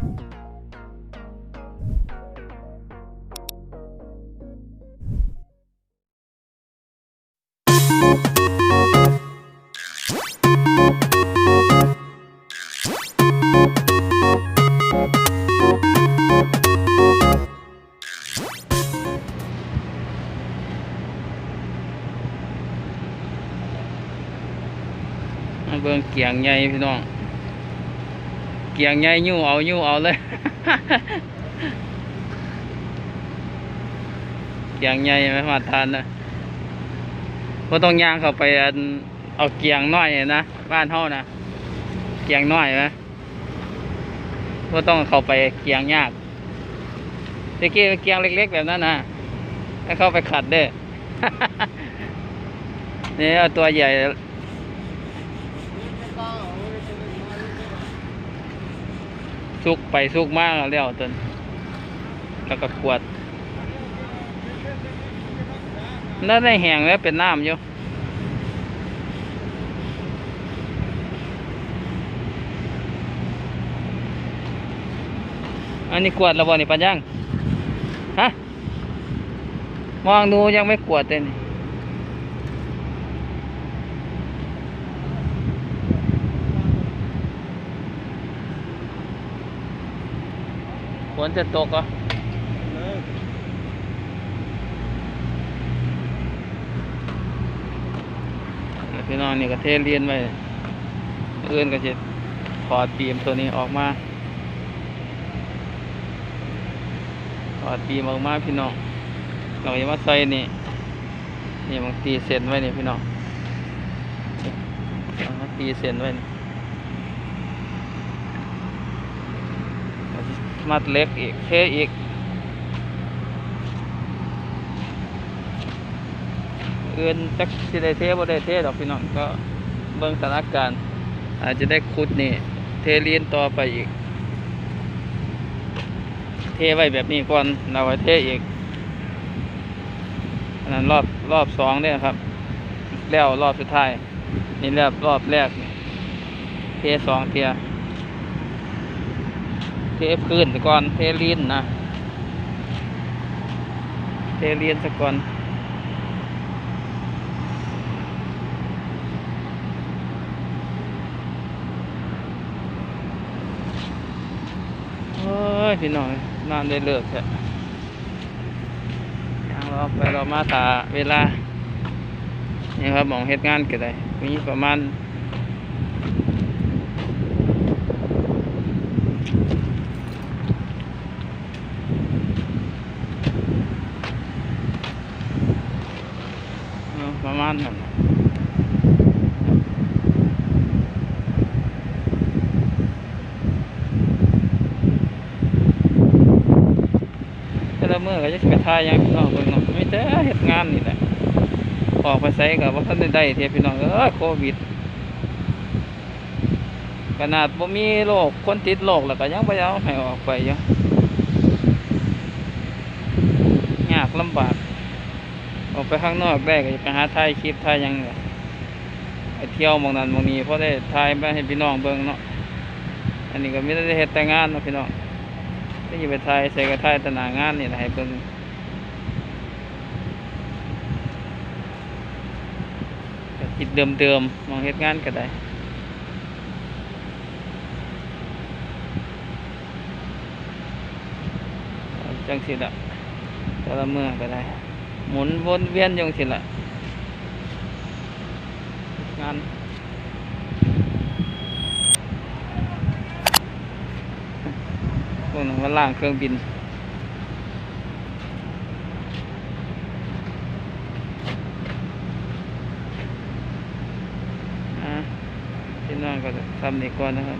มาเบิ่งเกียงใหญ่พี่น้องเกียงใหญ่ยู่เอายู่เอาเลย เกียงใหญ่ไหมมาทานนะว่าต้องย่างเข้าไปอันเอาเกียงน้อยนะบ้านเฮานะเกียงน้อยไหมว่าต้องเข้าไปเกียงยากตะกี้เกียงเล็ก ๆ แบบนั้นนะให้เข้าไปขัดเด้อนี่เอาตัวใหญ่ สุกไปสุกมากแล้วจนแล้วก็ขวดนั่นได้แห้งแล้วเป็นน้ำอยู่อันนี้ขวดแล้วบ่นี่ปัญญังฮะมองดูยังไม่ขวดเลยนี่ นจะตกเหรอะพี่น้องนี่ก็เทเรียนไว้เอื้อนก็จะถอดปีมตัวนี้ออกมาถอดปีมออกมาพี่น้องเราจะมาใส่นี่นี่มันตีเส้นไว้นี่พี่น้องมาตีเส้นไว้นี่เราสิ มัดเล็กอีกเทอีก เอื้อนจักสิได้เทบ่ได้เทดอกพี่น้องก็เบิ่งสถานการณ์ อาจจะได้ขุดนี่เทเลียนต่อไปอีก เทไว้แบบนี้ก่อนเราไว้เทอีกอันนั้นรอบรอบสองเนี่ยครับ แล้วรอบสุดท้าย นี่รอบรอบแรก เทสองเทีย เทพื้นก่อนเทลีนนะเทลีนซะก่อนโอ้ยพี่น้องนอนได้เลิกแท้ยังรอไปรามาถาเวลานี่ครับมองเฮ็ดงานก็ได้มีประมาณ ประมาณนั้นแต่ละเมื่อก็จะไปทายยังพี่น้องเบิ่งเนาะมีแต่เฮ็ดงานนี่แหละออกไปใส่กับว่าท่านได้ได้เทียพี่น้องเอ้ยโควิดขนาดบ่มีโรคคนติดโรคแล้วก็ยังบ่อยากเอาให้ออกไปอยู่ยากลำบาก ออกไปข้างนอกได้ก็จะไปหาถ่ายคลิปถ่ายยังเนี่ยไปเที่ยวมองนั้นมองนี้เพราะได้ถ่ายมาให้พี่น้องเบิ่งเนาะอันนี้ก็ไม่ได้เฮ็ดแต่งานเนาะพี่น้องก็อยู่ไปถ่ายใส่ก็ถ่ายแต่หน้างานนี่แหละให้เบิ่งก็คิดเดิมๆมองเฮ็ดงานก็ได้จังสิละแต่ละเมื่อก็ได้ หมุนวนเวียนจังสิละงานพวกนั้นมาล่างเครื่องบินอ่าพี่น้องก็ทำดีก่อนนะครับ